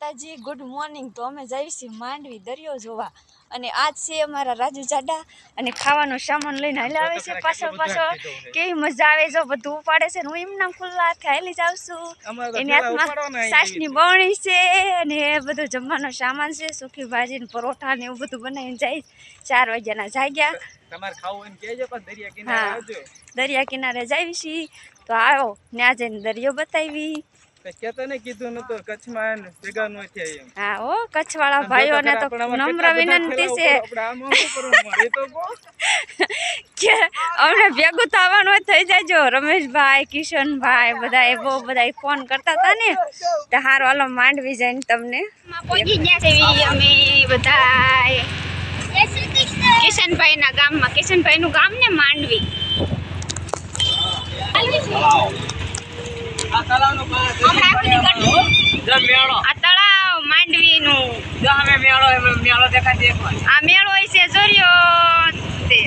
માતાજી good morning તો અમે જઈશું માંડવી દરિયો જોવા. અને આજ છે અમારા રાજુ જાડા. અને ખાવાનો સામાન લઈને હાલ આવે છે પાછો પાછો કેવી મજા આવે જો બધું ઉપાડે છે ને હું એમના ખુલ્લા હાથે હાલી જાઉં છું. એની હાથમાં સાસની બરણી છે અને એ બધું જમવાનો સામાન છે સુખી ભાજી ને પરોઠા ને એવું બધું બનાવીને જાય. ચાર વાગ્યાના જાગ્યા. તમારે ખાવું કહેજો પણ દરિયા કિનારે દરિયા કિનારે જાવી છીએ તો આવો ત્યાં જઈને દરિયો બતાવી. કઈ કહેતા કીધું નતું કચ્છમાં ભેગા ન થયા એમ. હા ઓ કચ્છવાળા ભાઈઓને તો પણ અમારે નમ્ર બધા વિનંતી છે? એ કે અમને ભેગું થવાનું થઈ જાજો. રમેશભાઈ કિશનભાઈ બધાએ બહુ બધા ફોન કરતા હતા ને. તો હારો હાલો માંડવી જઈને તમને પહોંચી ગયા છે ઈ અમે બધાએ. કિશનભાઈના ગામમાં. કિશનભાઈનું ગામ ને માંડવી. આ તળાવ માંડવી નું મેળો મેળો દેખાય આ મેળો છે જોરિયો તે.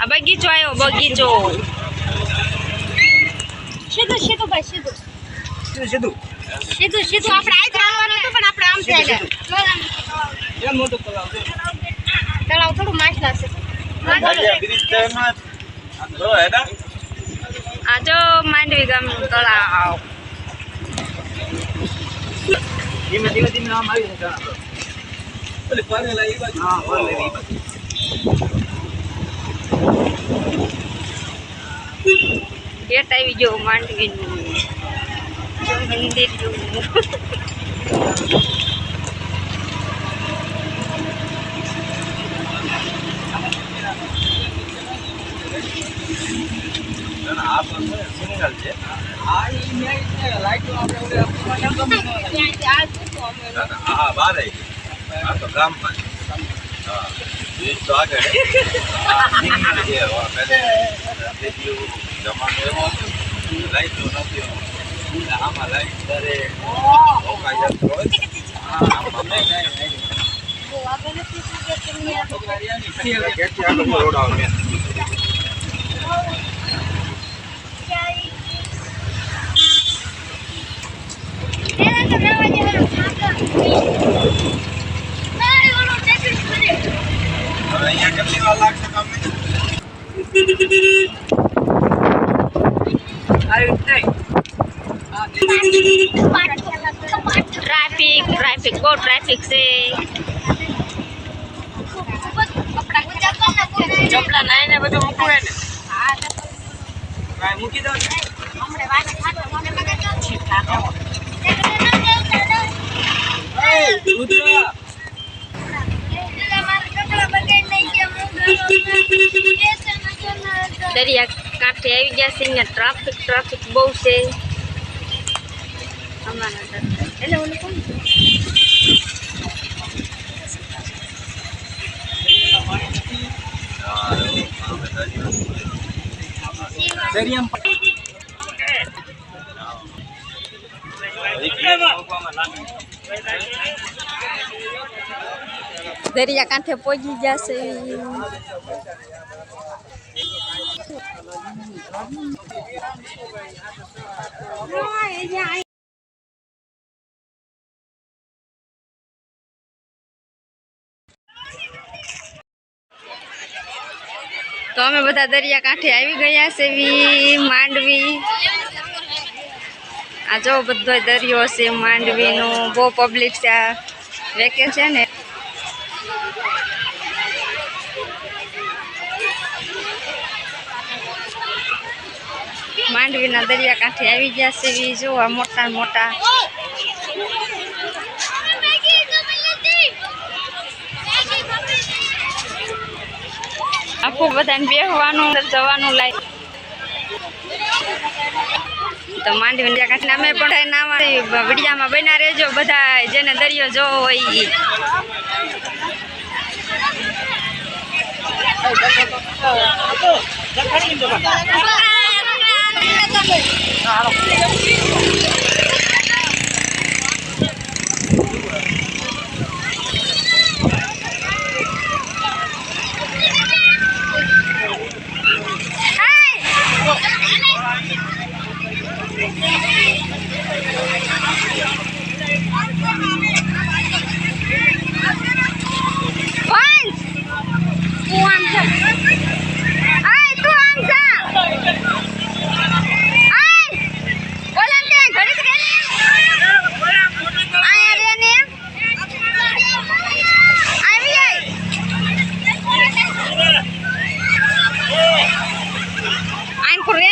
આ બગીચો આવ્યો બગીચો. સીધું સીધું ભાઈ સીધું. સીધું સીધું. સીધું આપણે આ તળાવ થોડું માછલા છે. આ જો માંડવી ગામનું તળાવ. ધીમે ધીમે ધીમે આમ આવી જશે. હા, ગેટ આવી ગયો માંડવીનું. જો મંદિર જેવું. આ ઈ ન્યાય છે. લાઈટો જમાનો ઓલી આપવામાં કેમ ગમે આમાં લાઈટ આવી જ નહીં. ટ્રાફિક ટ્રાફિક બહુ ટ્રાફિક છે. ચપલા નાઈને બધું મૂકવું ને મૂકી દો ને. રુદ્ર, દરિયા કાંઠે આવી ગયા છે ને ટ્રાફિક ટ્રાફિક બહુ છે અમારા દરબાર. એટલે ઓલું કોણ દરિયામાં દરિયા કાંઠે પહોંચી ગયા છે તો અમે બધા દરિયા કાંઠે આવી ગયા છે વી માંડવી આ જો બધો દરિયો છે, માંડવીનું, બહુ પબ્લિક છે, આ વેકે છે ને. માંડવીના દરિયા કાંઠે આવી ગયા છે એ જોવા મોટા મોટા. આખું બધાને બેહવાનું જવાનું લાય તો માંડવી દરિયા કાંઠે અમે પણ નાવા વિડિયામાં બના રહેજો બધા જેને દરિયો જોવો હોય ઈ.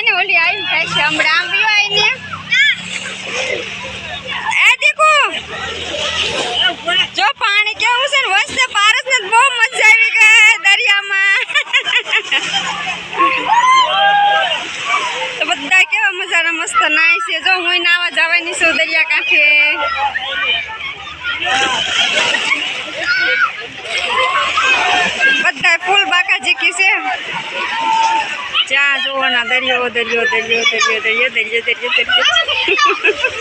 હમણાં આમ પીવા આવીને એ દીકુ જો પાણી કેવું છે ને વસ્તે પારસ ને બહુ મજા આવી ગઈ દરિયામાં તો બધા કેવા મજાના મસ્ત નાય છે જો હું નાવા જવાની દરિયા બધા ફૂલ બાકા જીકી છે. જ્યાં જુઓ ના, દરિયો દરિયો દરિયો દરિયો દરિયો દરિયો દરિયો દરિયો.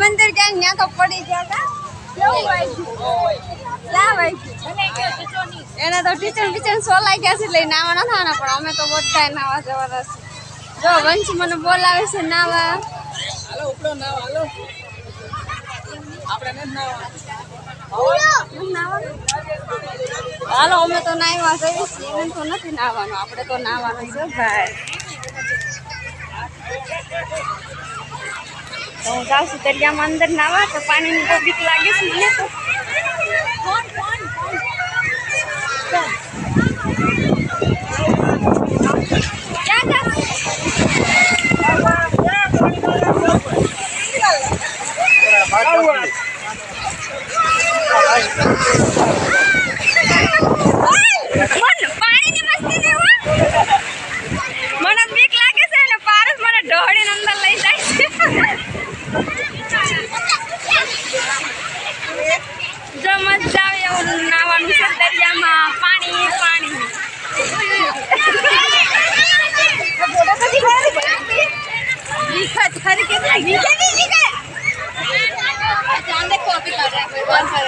મંદિર ગયા ત્યાં તો પડી ગયા. એને તો ટીચર ટીચર સોલાઈ ગયા છે એટલે નાવા ન થવાના પણ અમે તો બધા નાવા જવાના છે. જો વંશ મને બોલાવે છે નાવા. હાલો ઉપડો ના હાલો. આપણે નાવા. હાલો અમે તો નાહવા જઈએ છીએ. એને તો નથી નાવાનું. આપણે તો નાવાનું છે ભાઈ. તો હું જાઉં છું દરિયામાં અંદર નાવા તો પાણીની તો બીક લાગે છે મને તો. ક્યાં? जान दे कॉपी कर रहा है कौन सा